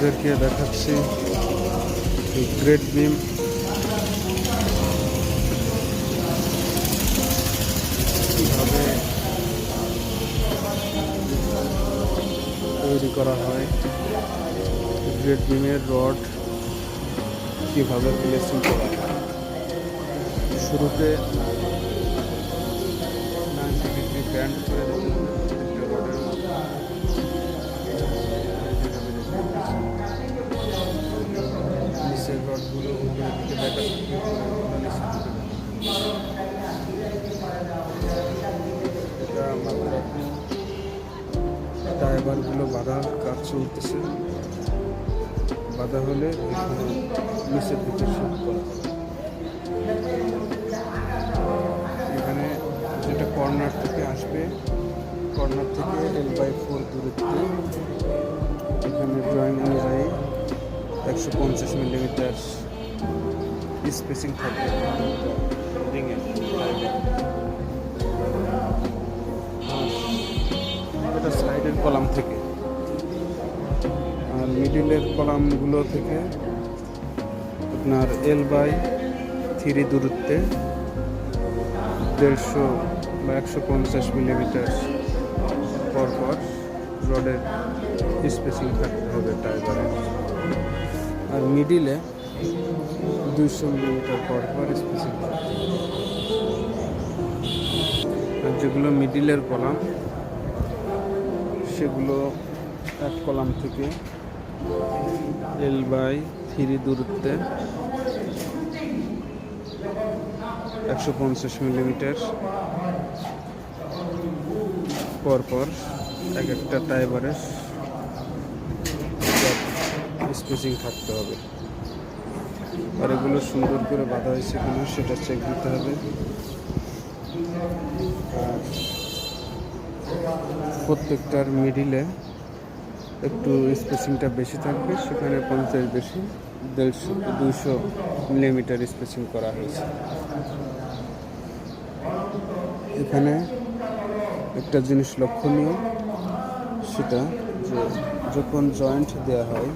আপনাদেরকে দেখাচ্ছি গ্রেট বিম কীভাবে তৈরি করা হয়, গ্রেট বিমের রড কীভাবে প্লেসিং করা হয়। শুরুতে টায়ারগুলো বাঁধার কাজ চলতেছে। বাঁধা হলে এখানে নিচের দিকে এখানে যেটা কর্নার থেকে আসবে কর্নার থেকে এল বাই ফোর দূরত্বে। এখানে ড্রয়িং অনুযায়ী একশো পঞ্চাশ মিলিমিটার স্পেসিং থাকবে রিংয়ে এটা সাইডের কলাম থেকে। আর মিডিলের কলামগুলো থেকে আপনার এল বাই থ্রি দূরত্বে দেড়শো বা একশো পঞ্চাশ মিলিমিটার পর পর রডের স্পেসিং থাকতে হবে টাইগারের আর মিডিলে দুইশো মিলিমিটার পর পর স্পেসিং আর যেগুলো মিডিলের কলাম, সেগুলো এক কলাম থেকে এল বাই থ্রি দূরত্বে একশো পঞ্চাশ মিলিমিটার পরপর এক একটা টাইবারের স্পেসিং থাকতে হবে। আর এগুলো সুন্দর করে বাঁধা হয়েছে কিনা সেটা চেক দিতে হবে। আর প্রত্যেকটার মিডিলে একটু স্পেসিংটা বেশি থাকবে, সেখানে পঞ্চাশ বেশি, দেড়শো দুশো মিলিমিটার স্পেসিং করা হয়েছে। এখানে একটা জিনিস লক্ষণীয়, সেটা যে যখন জয়েন্ট দেওয়া হয়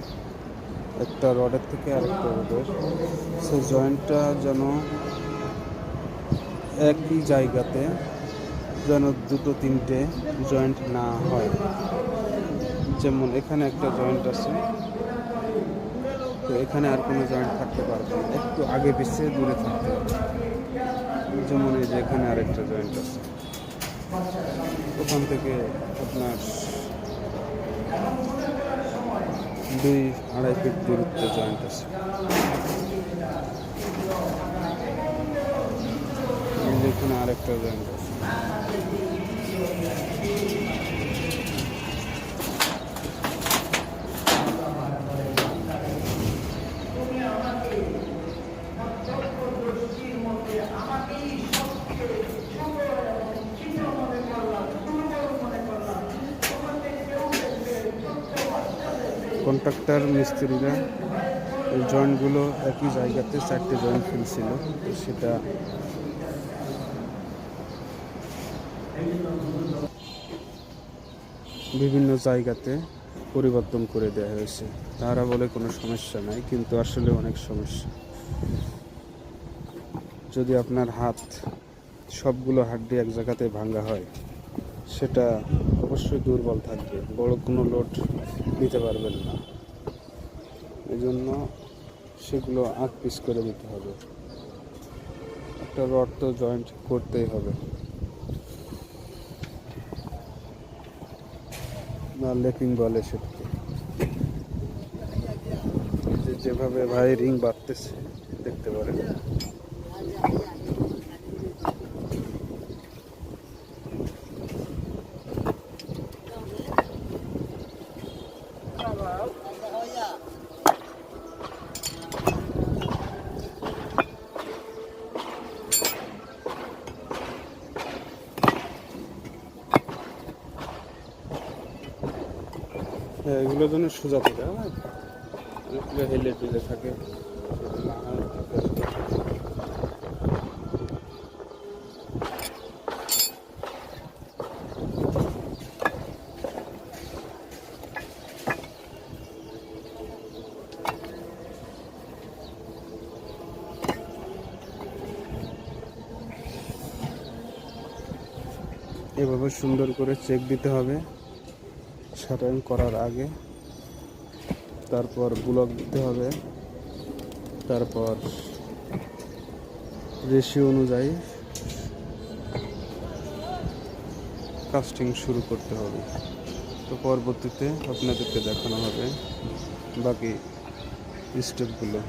একটা রডের থেকে আরেকটা রডের। সেই জয়েন্টটা যেন একই জায়গাতে যেন দুটো তিনটে জয়েন্ট না হয়। যেমন এখানে একটা জয়েন্ট আছে, তো এখানে আর কোনো জয়েন্ট থাকতে পারবে না। একটু আগে পিছিয়ে দূরে থাকতে যেমন এই যে এখানে আরেকটা জয়েন্ট আছে। ওখান থেকে আপনার দুই আড়াই ফিট দূরত্বে জয়েন্ট আছে। এখানে আরেকটা জয়েন্ট আছে। কন্ট্রাক্টর মিস্ত্রিরা এই জয়েন্টগুলো একই জায়গাতে চারটে জয়েন্ট ফেলছিল, তো সেটা বিভিন্ন জায়গাতে পরিবর্তন করে দেওয়া হয়েছে। তারা বলে কোনো সমস্যা নাই, কিন্তু আসলে অনেক সমস্যা। যদি আপনার হাত সবগুলো হাড্ডি এক জায়গাতে ভাঙ্গা হয়, সেটা অবশ্যই দুর্বল থাকবে। বড় কোনো লোড নিতে পারবেন না। এই জন্য সেগুলো আট পিস করে দিতে হবে। একটা রড তো জয়েন্ট করতেই হবে। না লেপিং বলে সেটাকে। যেভাবে ভাই রিং বাঁধতেছে দেখতে পারেন। হ্যাঁ, এগুলোর জন্য সোজা থাকে আমার হ্যাঁ, অনেকগুলো হেলে টেলে থাকে। এভাবে সুন্দর করে চেক দিতে হবে। শাটারিং করার আগে তারপর ব্লক দিতে হবে। তারপর রেশিও অনুযায়ী কাস্টিং শুরু করতে হবে। তো পরবর্তীতে আপনাদেরকে দেখানো হবে বাকি স্টেপগুলো